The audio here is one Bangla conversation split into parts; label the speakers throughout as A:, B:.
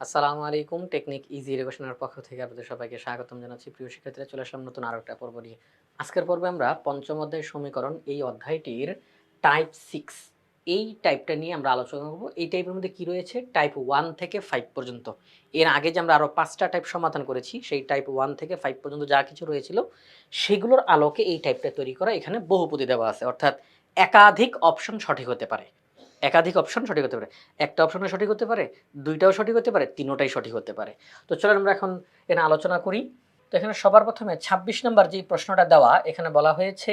A: আসসালামু আলাইকুম, টেকনিক ইজি এডুকেশনের পক্ষ থেকে আপনাদের সবাইকে স্বাগতম জানাচ্ছি। প্রিয় শিক্ষার্থীরা, চলে আসলাম নতুন আরও একটা পর্ব নিয়ে। আজকের পর্বে আমরা পঞ্চম অধ্যায় সমীকরণ এই অধ্যায়টির টাইপ সিক্স এই টাইপটা নিয়ে আমরা আলোচনা করব। এই টাইপের মধ্যে কি রয়েছে? টাইপ ওয়ান থেকে ফাইভ পর্যন্ত। এর আগে যে আমরা আরও পাঁচটা টাইপ সমাধান করেছি, সেই টাইপ ওয়ান থেকে ফাইভ পর্যন্ত যা কিছু রয়েছিল, সেগুলোর আলোকে এই টাইপটা তৈরি করা এখানে বহুপদী দেওয়া আছে। অর্থাৎ একাধিক অপশন সঠিক হতে পারে। একাধিক অপশন সঠিক হতে পারে। একটা অপশনও সঠিক হতে পারে, দুইটাও সঠিক হতে পারে, তিনোটাই সঠিক হতে পারে। তো চলেন আমরা এখন এখানে আলোচনা করি। তো এখানে সবার প্রথমে ২৬ নম্বর যে প্রশ্নটা দেওয়া, এখানে বলা হয়েছে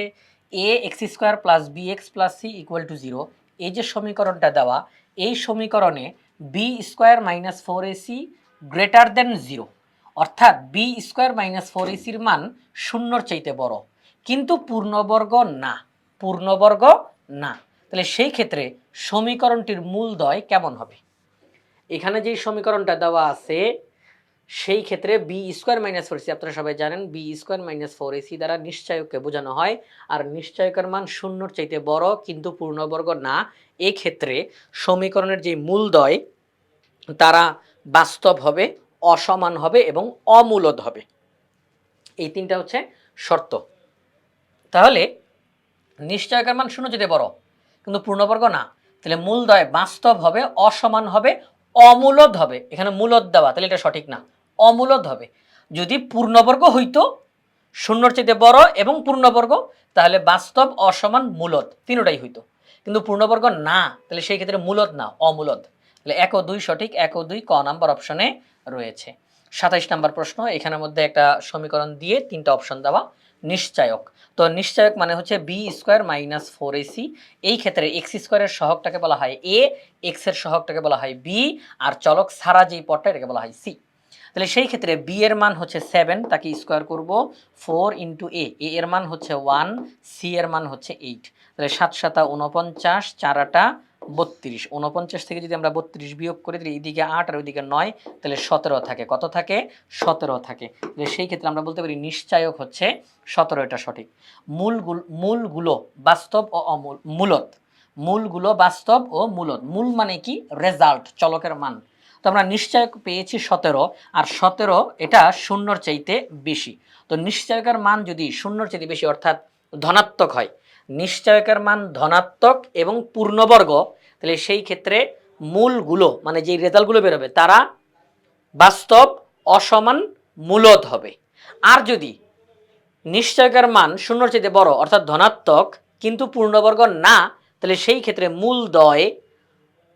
A: a x square plus b x plus c equal to zero এই যে সমীকরণটা দেওয়া, এই সমীকরণে b square minus four ac greater than zero অর্থাৎ বি স্কোয়ার মাইনাস ফোর এসির মান শূন্যর চাইতে বড়। কিন্তু পূর্ণবর্গ না পূর্ণবর্গ না। তাহলে সেই ক্ষেত্রে সমীকরণটির মূলদয় কেমন হবে? এখানে যেই সমীকরণটা দেওয়া আছে, সেই ক্ষেত্রে b square minus four ac আপনারা সবাই জানেন b square minus four ac দ্বারা নিশ্চয়ককে বোঝানো হয়, আর নিশ্চয়কের মান শূন্যর চাইতে বড় কিন্তু পূর্ণবর্গ না এই ক্ষেত্রে সমীকরণের যে মূলদয় তারা বাস্তব হবে, অসমান হবে এবং অমূলদ হবে। এই তিনটা হচ্ছে শর্ত। তাহলে নিশ্চয়কের মান শূন্য যেতে বড় কিন্তু পূর্ণবর্গ না। তাহলে মূলদয় বাস্তব হবে, অসমান হবে, অমূলদ হবে। এখানে মূলদ দেওয়া, তাহলে এটা সঠিক না। অমূলদ হবে। যদি পূর্ণবর্গ হইতো, শূন্যর চাইতে বড় এবং পূর্ণবর্গ, তাহলে বাস্তব, অসমান, মূলদ, তিনটাই হইতো। কিন্তু পূর্ণবর্গ না, তাহলে সেই ক্ষেত্রে মূলদ না, অমূলদ। তাহলে এক ও দুই সঠিক, এক ও দুই ক নাম্বার অপশনে রয়েছে। সাতাইশ নাম্বার প্রশ্ন, এখানের মধ্যে একটা সমীকরণ দিয়ে তিনটা অপশন দেওয়া। নিশ্চায়ক। তো নিশ্চয়ক মানে হচ্ছে b square minus four ac এই ক্ষেত্রে এক্স স্কোয়ারের সহগটাকে বলা হয় এ এক্সের সহগটাকে বলা হয় বি আর চলক সারা যেই পদটা এটাকে বলা হয় সি তাহলে সেই ক্ষেত্রে বি এর মান হচ্ছে সেভেন তাকে স্কোয়ার করব ফোর ইন্টু এ এর মান হচ্ছে ওয়ান সি এর মান হচ্ছে এইট তাহলে সাত সাতা উনপঞ্চাশ চারাটা বত্রিশ উনপঞ্চাশ থেকে যদি আমরা বত্রিশ বিয়োগ করি, তাহলে এইদিকে আট আর ওইদিকে নয়, তাহলে সতেরো থাকে। কত থাকে? সতেরো থাকে। সেই ক্ষেত্রে আমরা বলতে পারি নিশ্চায়ক হচ্ছে সতেরো, এটা সঠিক। মূলগুলো মূলগুলো বাস্তব ও অমূল, মূলত। মূলগুলো বাস্তব ও মূলত। মূল মানে কি? রেজাল্ট, চলকের মান। তো আমরা নিশ্চয়ক পেয়েছি সতেরো, আর সতেরো এটা শূন্যর চাইতে বেশি। তো নিশ্চয়কের মান যদি শূন্যর চাইতে বেশি, অর্থাৎ ধনাত্মক হয় নিশ্চয়কের মান ধনাত্মক এবং পূর্ণবর্গ, তাহলে সেই ক্ষেত্রে মূলগুলো মানে যেই রেজাল্টগুলো বেরোবে, তারা বাস্তব অসমান মূলত হবে। আর যদি নিশ্চয়কের মান শূন্যর চাইতে বড়, অর্থাৎ ধনাত্মক, কিন্তু পূর্ণবর্গ না, তাহলে সেই ক্ষেত্রে মূল দয়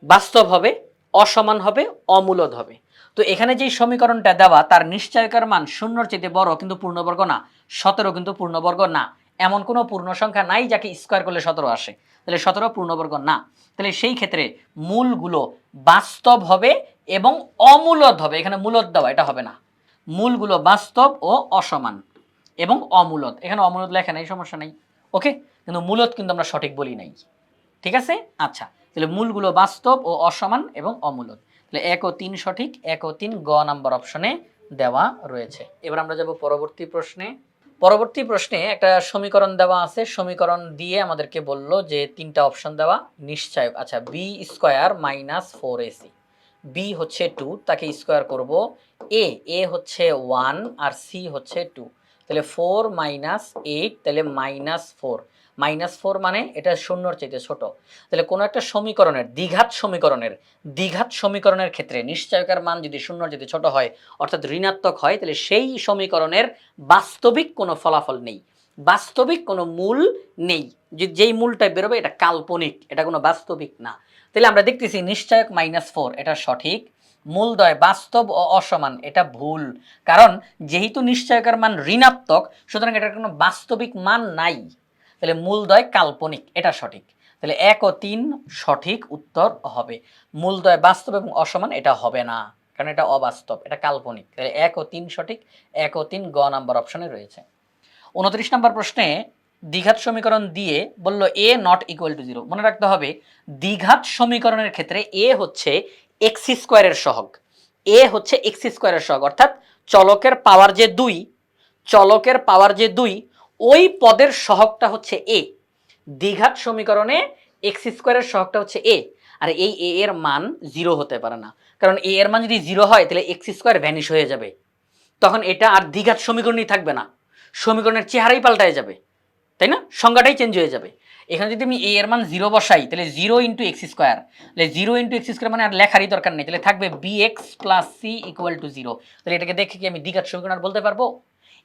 A: বাস্তব হবে, অসমান হবে, অমূলদ হবে। তো এখানে যেই সমীকরণটা দেওয়া, তার নিশ্চয়কার মান শূন্যর চেয়ে বড় কিন্তু পূর্ণবর্গ না, সতেরো কিন্তু পূর্ণবর্গ না এমন কোনো পূর্ণ সংখ্যা নাই যাকে স্কোয়ার করলে সতেরো আসে। তাহলে সতেরো পূর্ণবর্গ না। তাহলে সেই ক্ষেত্রে মূলগুলো বাস্তব হবে এবং অমূলদ হবে। এখানে মূলদ দেওয়া, এটা হবে না। মূলগুলো বাস্তব ও অসমান এবং অমূলত এখানে অমূলত লেখা নেই, সমস্যা নেই। ওকে কিন্তু মূলদ কিন্তু আমরা সঠিক বলি নাই। ঠিক আছে? আচ্ছা। তাহলে মূলগুলো বাস্তব ও অসমান এবং অমূলত তাহলে এক ও তিন সঠিক, এক ও তিন গ নাম্বার অপশনে দেওয়া রয়েছে। এবার আমরা যাব পরবর্তী প্রশ্নে। পরবর্তী প্রশ্নে একটা সমীকরণ দেওয়া আছে। সমীকরণ দিয়ে আমাদেরকে বলল যে তিনটা অপশন দেওয়া নিশ্চয়। আচ্ছা b square minus four ac b হচ্ছে টু তাকে স্কোয়ার করব এ এ হচ্ছে ওয়ান আর সি হচ্ছে টু তাহলে ফোর মাইনাস এইট তাহলে মাইনাস ফোর মাইনাস ফোর মানে এটা শূন্যর চাইতে ছোট। তাহলে কোনো একটা সমীকরণের, দ্বিঘাত সমীকরণের দ্বিঘাত সমীকরণের ক্ষেত্রে নিশ্চয়কার মান যদি শূন্যর যদি ছোট হয়, অর্থাৎ ঋণাত্মক হয়, তাহলে সেই সমীকরণের বাস্তবিক কোনো ফলাফল নেই। বাস্তবিক কোনো মূল নেই। যে, যেই মূলটা বেরোবে, এটা কাল্পনিক, এটা কোনো বাস্তবিক না। তাহলে আমরা দেখতেছি নিশ্চয়ক মাইনাস ফোর এটা সঠিক। মূলদয়, বাস্তব ও অসমান, এটা ভুল। কারণ যেহেতু নিশ্চয়কার মান ঋণাত্মক, সুতরাং এটার কোনো বাস্তবিক মান নাই। তাহলে মূলদয় কাল্পনিক, এটা সঠিক। তাহলে এক ও তিন সঠিক উত্তর হবে। মূলদয় বাস্তব এবং অসমান, এটা হবে না। কারণ এটা অবাস্তব, এটা কাল্পনিক। তাহলে এক ও তিন সঠিক, এক ও তিন গ নাম্বার অপশনে রয়েছে। উনত্রিশ নম্বর প্রশ্নে দ্বিঘাত সমীকরণ দিয়ে বলল a not equal to zero. মনে রাখতে হবে, দ্বিঘাত সমীকরণের ক্ষেত্রে এ হচ্ছে এক্স স্কোয়ারের সহগ। এ হচ্ছে এক্স স্কোয়ারের সহগ। অর্থাৎ চলকের পাওয়ার যে দুই, চলকের পাওয়ার যে দুই, ওই পদের সহগটা হচ্ছে এ। দ্বিঘাত সমীকরণে এক্স স্কোয়ারের সহগটা হচ্ছে এ। আর এই এ এর মান জিরো হতে পারে না।
B: কারণ এ এর মান যদি জিরো হয়, তাহলে এক্স স্কোয়ার ভ্যানিশ হয়ে যাবে। তখন এটা আর দ্বিঘাত সমীকরণই থাকবে না। সমীকরণের চেহারাই পাল্টায় যাবে। তাই না? সংজ্ঞাটাই চেঞ্জ হয়ে যাবে। এখানে যদি আমি এ এর মান জিরো বসাই, তাহলে জিরো ইন্টু এক্স স্কোয়ার তাহলে জিরো ইন্টু এক্স স্কোয়ার মানে আর লেখারই দরকার নেই, তাহলে থাকবে b x plus c equal to zero তাহলে এটাকে দেখে কি আমি দ্বিঘাত সমীকরণ আর বলতে পারব?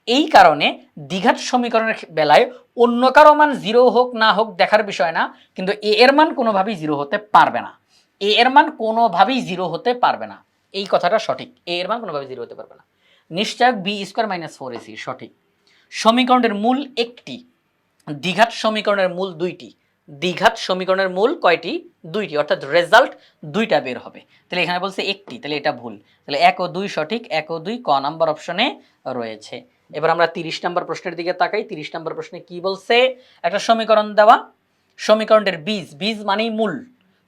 B: এই কারণে দ্বিঘাত সমীকরণের বেলায় অন্য কারও মান জিরো হোক না হোক দেখার বিষয় না, কিন্তু এ এর মান কোনোভাবেই জিরো হতে পারবে না। এ এর মান কোনোভাবেই জিরো হতে পারবে না। এই কথাটা সঠিক। এ এর মান কোনোভাবেই জিরো হতে পারবে না। নিশ্চয়ক b square minus four ac সঠিক। সমীকরণের মূল একটি দ্বিঘাত সমীকরণের মূল দুইটি। দ্বিঘাত সমীকরণের মূল কয়টি? দুইটি। অর্থাৎ রেজাল্ট দুইটা বের হবে। তাহলে এখানে বলছে একটি। তাহলে এটা ভুল। তাহলে এক ও দুই সঠিক, এক ও দুই ক নাম্বার অপশনে রয়েছে। এবার আমরা তিরিশ নাম্বার প্রশ্নের দিকে তাকাই। তিরিশ নাম্বার প্রশ্নে কি বলছে? একটা সমীকরণ দেওয়া। সমীকরণের বীজ। বীজ মানেই মূল।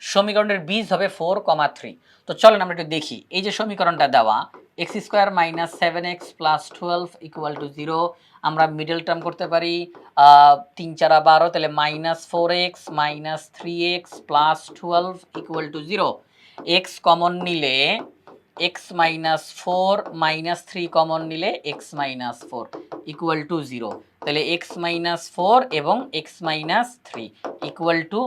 B: সমীকরণের বীজ হবে ফোর কমা থ্রি তো চলেন আমরা একটু দেখি। এই যে সমীকরণটা দেওয়া x square minus seven x plus twelve equal to zero আমরা মিডল টার্ম করতে পারি। তিন চারা বারো, তাহলে minus four x minus three x plus twelve equal to zero x common নিলে x minus four minus three common নিলে x minus four equal to zero তাহলে এক্স মাইনাস ফোর এবং x minus three equal to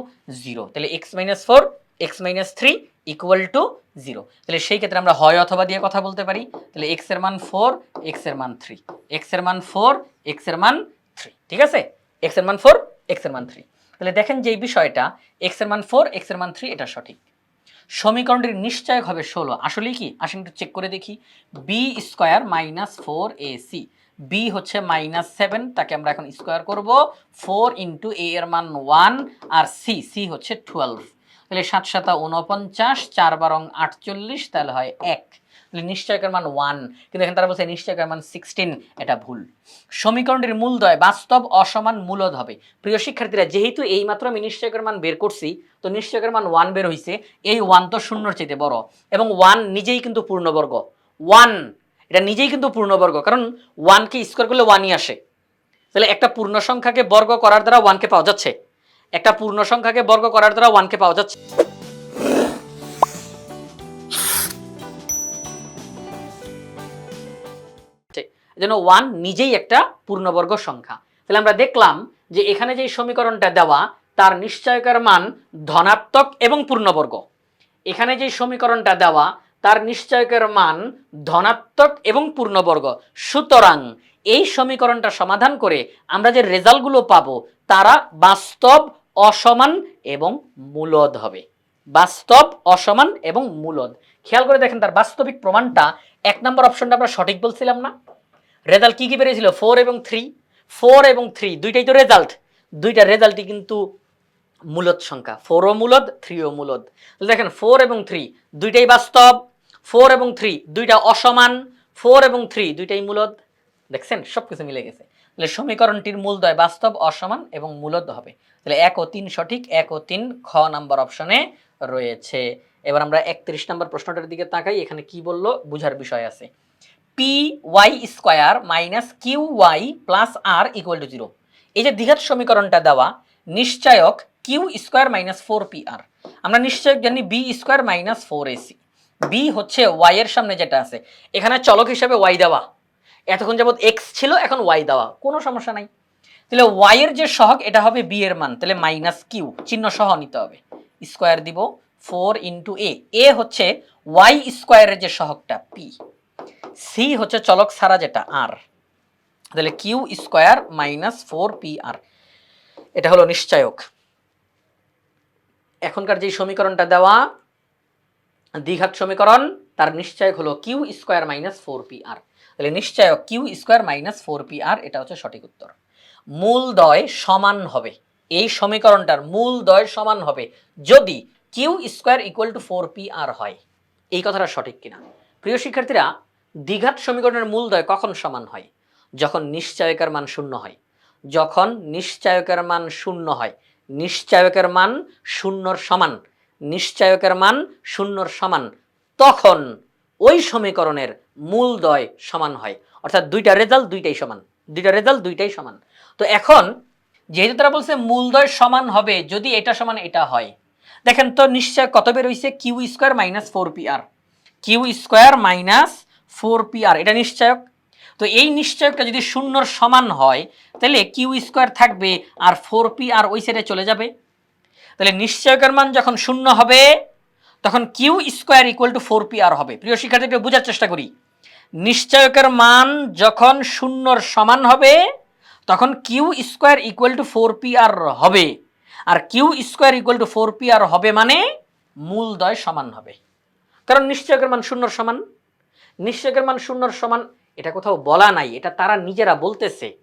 B: zero তাহলে x minus four x minus three equal to zero তাহলে সেই ক্ষেত্রে আমরা হয় অথবা দিয়ে কথা বলতে পারি। তাহলে এক্সের মান ফোর এক্সের মান থ্রি এক্সের মান ফোর এক্সের মান থ্রি ঠিক আছে? এক্সের মান ফোর এক্সের মান থ্রি তাহলে দেখেন যে এই বিষয়টা এক্সের মান ফোর এক্সের মান থ্রি এটা সঠিক। সমীকরণটির নিশ্চয়ক হবে ষোলো। আসলে কি? আসেন একটু চেক করে দেখি। B square minus four a c b হচ্ছে মাইনাস সেভেন তাকে আমরা এখন স্কোয়ার করব। ফোর ইন্টু এ এর মান ওয়ান আর সি সি হচ্ছে টুয়েলভ তাহলে সাত সাতা উনপঞ্চাশ চার বারং আটচল্লিশ, তাহলে হয় এক। তাহলে নিশ্চয়কের মান ওয়ান কিন্তু এখানে তারা বলছে নিশ্চয়কের মান সিক্সটিন এটা ভুল। সমীকরণটির মূলদয় বাস্তব অসমান মূলদ হবে। প্রিয় শিক্ষার্থীরা, যেহেতু এই মাত্র আমি নিশ্চয়কের মান বের করছি, তো নিশ্চয়কের মান ওয়ান বের হয়েছে এই ওয়ান তো শূন্যর চাইতে বড়। এবং ওয়ান নিজেই কিন্তু পূর্ণবর্গ। ওয়ান এটা নিজেই কিন্তু পূর্ণবর্গ, কারণ ওয়ানকে স্কোয়ার করলে ওয়ানই আসে। তাহলে একটা পূর্ণ সংখ্যাকে বর্গ করার দ্বারা ওয়ানকে পাওয়া যাচ্ছে। একটা পূর্ণ সংখ্যাকে বর্গ করার দ্বারা ওয়ানকে পাওয়া যাচ্ছে। যেন ওয়ান নিজেই একটা পূর্ণবর্গ সংখ্যা। তাহলে আমরা দেখলাম যে এখানে যে সমীকরণটা দেওয়া, তার নিশ্চয়কের মান ধনাত্মক এবং পূর্ণবর্গ। এখানে যে সমীকরণটা দেওয়া, তার নিশ্চয়কের মান ধনাত্মক এবং পূর্ণবর্গ। সুতরাং এই সমীকরণটা সমাধান করে আমরা যে রেজাল্টগুলো পাবো, তারা বাস্তব অসমান এবং মূলদ হবে। বাস্তব অসমান এবং মূলদ। খেয়াল করে দেখেন তার বাস্তবিক প্রমাণটা, এক নম্বর অপশনটা আমরা সঠিক বলছিলাম না? রেজাল্ট কি কি বেরিয়েছিল? ফোর এবং থ্রি ফোর এবং থ্রি দুইটাই তো রেজাল্ট দুইটা রেজাল্টই কিন্তু মূলদ সংখ্যা। ফোরও মূলদ থ্রিও মূলদ। তাহলে দেখেন ফোর এবং থ্রি দুইটাই বাস্তব। ফোর এবং থ্রি দুইটা অসমান। ফোর এবং থ্রি দুইটাই মূলদ। দেখছেন? সব কিছু মিলে গেছে। তাহলে সমীকরণটির মূলদয় বাস্তব, অসমান এবং মূলদ হবে। তাহলে এক ও তিন সঠিক, এক ও তিন খ নাম্বার অপশনে রয়েছে। এবার আমরা একত্রিশ নাম্বার প্রশ্নটার দিকে তাকাই। এখানে কি বলল? বুঝার বিষয় আছে। P y square minus q y plus r equal to zero এই যে দ্বিঘাত সমীকরণটা দেওয়া, নিশ্চয়ক q square minus four p r আমরা নিশ্চয়ক জানি b square minus four ac b হচ্ছে ওয়াই এর সামনে যেটা আছে। এখানে চলক হিসাবে ওয়াই দেওয়া। এতক্ষণ যাবৎ এক্স ছিল, এখন ওয়াই দেওয়া। কোনো সমস্যা নাই। তাহলে ওয়াই এর যে সহগ, এটা হবে বি এর মান। তাহলে মাইনাস কিউ চিহ্ন সহ নিতে হবে। স্কোয়ার দিব ফোর ইন্টু এ এ হচ্ছে ওয়াই স্কোয়ারের যে সহগটা পি সি হচ্ছে চলক ছাড়া যেটা আর তাহলে q square minus four p r এটা হলো নিশ্চয়ক। এখনকার যে সমীকরণটা দেওয়া, দ্বিঘাত সমীকরণ, তার নিশ্চয়ক হলো q square minus four p r তাহলে নিশ্চয়ক q square minus four p r এটা হচ্ছে সঠিক উত্তর। মূলদয় সমান হবে। এই সমীকরণটার মূলদয় সমান হবে যদি q square equal to four p r হয়। এই কথাটা সঠিক কিনা। প্রিয় শিক্ষার্থীরা দ্বিঘাত সমীকরণের মূলদয় কখন সমান হয়? যখন নিশ্চয়কের মান শূন্য হয়। যখন নিশ্চয়কের মান শূন্য হয়, নিশ্চয়কের মান শূন্যর সমান, নিশ্চয়কের মান শূন্যর সমান, তখন ওই সমীকরণের মূলদয় সমান হয়। অর্থাৎ দুইটা রেজাল্ট দুইটাই সমান, দুইটা রেজাল্ট দুইটাই সমান। তো এখন যেহেতু তারা বলছে মূলদয় সমান হবে, যদি এটা সমান এটা হয়। দেখেন তো নিশ্চয় কত বের হইছে? Q square minus four p r. Q square minus four p r, এটা নিশ্চয়ক? তো এই নিশ্চয়কটা যদি শূন্যর সমান হয়, তাহলে কিউ স্কোয়ার থাকবে আর ফোর পি আর ওই সাইডে চলে যাবে। তাহলে নিশ্চয়কের মান যখন শূন্য হবে, তখন q square equal to four p r হবে। প্রিয় শিক্ষার্থী একটু বোঝার চেষ্টা করি। নিশ্চয়কের মান যখন শূন্যর সমান হবে, তখন q square equal to four p r হবে। আর q square equal to four p r হবে মানে মূলদয় সমান হবে। কারণ নিশ্চয়কের মান শূন্যর সমান। নিশ্চয়কের মান শূন্যর সমান, এটা কোথাও বলা নাই, এটা তারা নিজেরা বলতেছে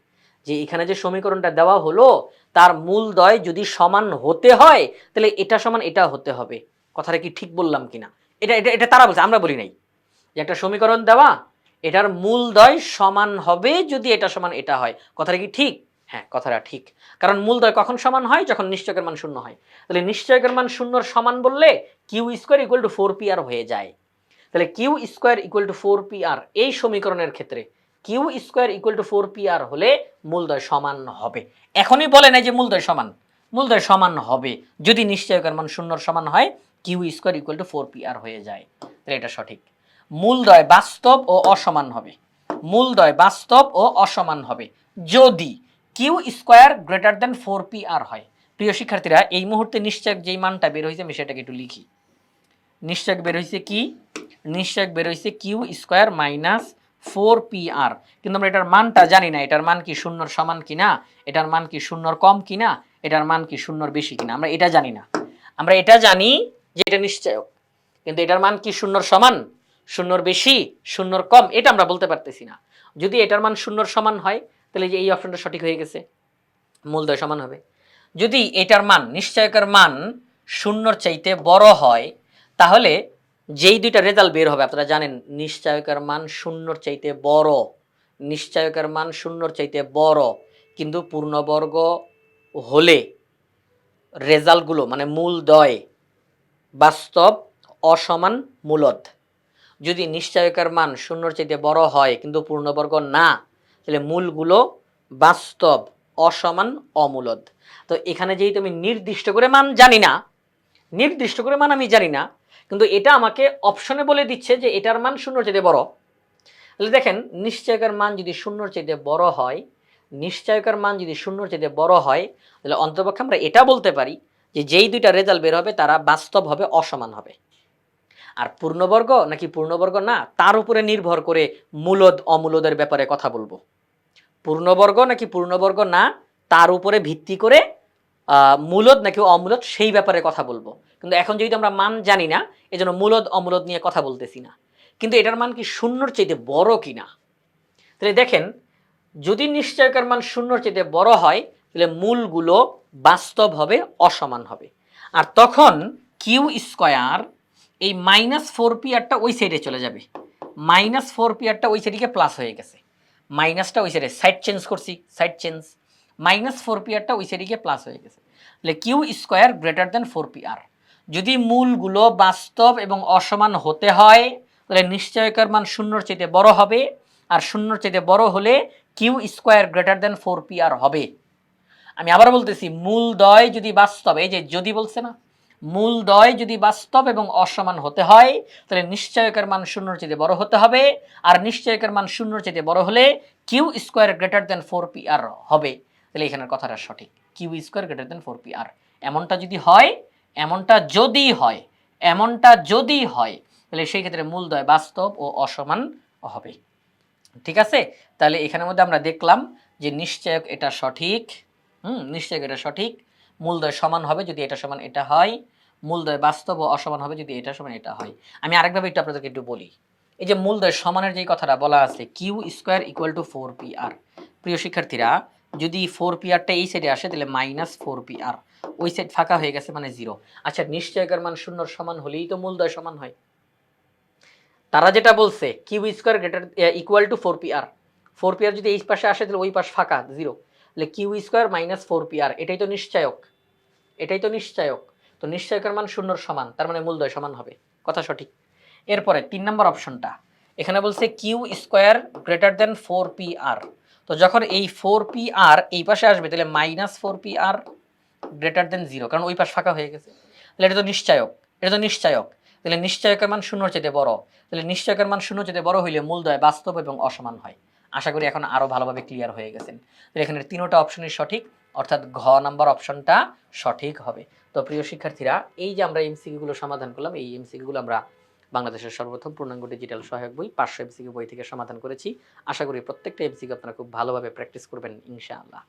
B: যে এখানে যে সমীকরণটা দেওয়া হলো, তার মূলদয় যদি সমান হতে হয়, তাহলে এটা সমান, এটা হতে হবে। কথাটা কি ঠিক বললাম কিনা? এটা এটা এটা তারা বলছে, আমরা বলি নাই। যে একটা সমীকরণ দেওয়া, এটার মূল মূলদয় সমান হবে যদি এটা সমান, এটা হয়। কথাটা কি ঠিক? হ্যাঁ কথাটা ঠিক। কারণ মূলদয় কখন সমান হয়? যখন নিশ্চয়কের মান শূন্য হয়। তাহলে নিশ্চয়কের মান শূন্যর সমান বললে q square equal to four p r হয়ে যায়। তাহলে q square equal to four p r এই সমীকরণের ক্ষেত্রে q square equal to four p r হলে মূলদয় সমান হবে। এখনই বলে নাই যে মূলদয় সমান। মূলদয় সমান হবে। যদি নিশ্চয়কের মান শূন্যর সমান হয়, q square equal to four p r হয়ে যায়। তাহলে এটা সঠিক। মূলদয় বাস্তব ও অসমান হবে। মূলদয় বাস্তব ও অসমান হবে। যদি q square greater than four p r হয়। প্রিয় শিক্ষার্থীরা, এই মুহূর্তে নিশ্চয়ক যেই মানটা বের হয়েছে, আমি সেটাকে একটু লিখি। নিশ্চয়ক বের হয়েছে কি? নিশ্চয়ক বের হয়েছে q square minus four p r কিন্তু আমরা এটার মানটা জানি না। এটার মান কি শূন্যর সমান কিনা? এটার মান কি শূন্যর কম কিনা? এটার মান কি শূন্যর বেশি কিনা? আমরা এটা জানি না। আমরা এটা জানি যে এটা নিশ্চয়ক। কিন্তু এটার মান কি শূন্যর সমান? শূন্যর বেশি, শূন্যর কম, এটা আমরা বলতে পারতেছি না। যদি এটার মান শূন্যর সমান হয়, তাহলে যে এই অপশনটা সঠিক হয়ে গেছে। মূলদয় সমান হবে। যদি এটার মান, নিশ্চয়কের মান শূন্যর চাইতে বড় হয় তাহলে যেই দুইটা রেজাল্ট বের হবে, আপনারা জানেন নিশ্চয়কের মান শূন্যর চাইতে বড়, নিশ্চয়কের মান শূন্যর চাইতে বড়। কিন্তু পূর্ণবর্গ হলে রেজাল্টগুলো মানে মূলদয় বাস্তব অসমান মূলদ। যদি নিশ্চয়কের মান শূন্যর চাইতে বড় হয় কিন্তু পূর্ণবর্গ না, তাহলে মূলগুলো বাস্তব অসমান অমূলদ। তো এখানে যেহেতু আমি নির্দিষ্ট করে মান জানি না, নির্দিষ্ট করে মান আমি জানি না কিন্তু এটা আমাকে অপশনে বলে দিচ্ছে যে এটার মান শূন্যর চাইতে বড়। তাহলে দেখেন, নিশ্চয়কার মান যদি শূন্যর চাইতে বড় হয়, নিশ্চয়কার মান যদি শূন্যর চাইতে বড় হয়, তাহলে অন্তপক্ষে আমরা এটা বলতে পারি যে যেই দুইটা রেজাল্ট বের হবে, তারা বাস্তব হবে, অসমান হবে। আর পূর্ণবর্গ নাকি পূর্ণবর্গ না, তার উপরে নির্ভর করে মূলদ, অমূলদের ব্যাপারে কথা বলব। পূর্ণবর্গ নাকি পূর্ণবর্গ না, তার উপরে ভিত্তি করে মূলদ নাকি অমূলদ, সেই ব্যাপারে কথা বলব। কিন্তু এখন যেহেতু আমরা মান জানি না, এজন্য মূলদ, অমূলদ নিয়ে কথা বলতেছি না। কিন্তু এটার মান কি শূন্যর চাইতে বড় কিনা? তাহলে দেখেন, যদি নিশ্চয়কার মান শূন্যর চাইতে বড় হয়, তাহলে মূলগুলো বাস্তব হবে, অসমান হবে। আর তখন কিউ স্কয়ার এই মাইনাস ফোর পিয়ারটা ওই সাইডে চলে যাবে। মাইনাস ফোর পিয়ারটা ওই সাইডে প্লাস হয়ে গেছে। মাইনাসটা ওই সাইডে সাইড চেঞ্জ করছি সাইড চেঞ্জ মাইনাস ফোর পিয়ারটা ওই সাইডে প্লাস হয়ে গেছে। তাহলে q square greater than four pr যদি মূলগুলো বাস্তব এবং অসমান হতে হয়, তাহলে নিশ্চয়কার মান শূন্যর চাইতে বড় হবে, আর শূন্যর চাইতে বড় হলে q square greater than four p r হবে। আমি আবার বলতেছি মূলদয় যদি বাস্তব, এই যে যদি বলছে না মূলদয় যদি বাস্তব এবং অসমান হতে হয়, তাহলে নিশ্চয়কের মান শূন্যর চাইতে বড় হতে হবে, আর নিশ্চয়কের মান শূন্যর চাইতে বড় হলে q square greater than four p r হবে। তাহলে এখানের কথাটা সঠিক q square greater than four p r এমনটা যদি হয় এমনটা যদি হয়, এমনটা যদি হয়, তাহলে সেই ক্ষেত্রে মূলদয় বাস্তব ও অসমান হবে। ঠিক আছে? তাহলে এখানের মধ্যে আমরা দেখলাম যে নিশ্চয়ক এটা সঠিক। হুম, নিশ্চয়ক এটা সঠিক। মূলদয় সমান হবে যদি এটা সমান এটা হয়। মূলদয় বাস্তব ও অসমান হবে যদি এটা সমান এটা হয়। আমি আরেকভাবে একটু আপনাদেরকে একটু বলি। এই যে মূলদয় সমানের যে কথাটা বলা আছে, q square equal to four p r. প্রিয় শিক্ষার্থীরা যদি ফোর পি আরটা এই সাইডে আসে, তাহলে মাইনাস ফোর পি আর ওই সাইড ফাঁকা হয়ে গেছে মানে জিরো আচ্ছা নিশ্চয়কার মান শূন্যর সমান হলেই তো মূলদয় সমান হয়। তারা যেটা বলছে q square greater equal to four p r four p r যদি এই পাশে আসে, তাহলে ওই পাশ ফাঁকা জিরো তাহলে q square minus four p r এটাই তো নিশ্চয়ক। এটাই তো নিশ্চয়ক। তো নিশ্চয়কের মান শূন্যর সমান, তার মানে মূলদয় সমান হবে। কথা সঠিক। এরপরে তিন নম্বর অপশনটা এখানে বলছে q square greater than four p r তো যখন এই ফোর পি আর এই পাশে আসবে, তাহলে minus four p r greater than zero কারণ ওই পাশ ফাঁকা হয়ে গেছে। তাহলে এটা তো নিশ্চয়ক, এটা তো নিশ্চয়ক। তাহলে নিশ্চয়কের মান শূন্যর চেয়ে বড়। তাহলে নিশ্চয়কের মান শূন্য চেয়ে বড় হইলে মূলদয় বাস্তব এবং অসমান হয়। আশা করি এখন আরও ভালোভাবে ক্লিয়ার হয়ে গেছেন। তাহলে এখানে তিনোটা অপশনই সঠিক, অর্থাৎ ঘ নাম্বার অপশনটা সঠিক হবে। তো প্রিয় শিক্ষার্থীরা, এই যে আমরা এমসিকিউ গুলো সমাধান করলাম, এই এমসিকিউ গুলো আমরা বাংলাদেশের সর্বপ্রথম পূর্ণাঙ্গ ডিজিটাল সহায়ক বই, পাঁচশো এমসিকিউ বই থেকে সমাধান করেছি। আশা করি প্রত্যেকটা এমসিকিউ আপনারা খুব ভালোভাবে প্র্যাকটিস করবেন, ইনশাআল্লাহ।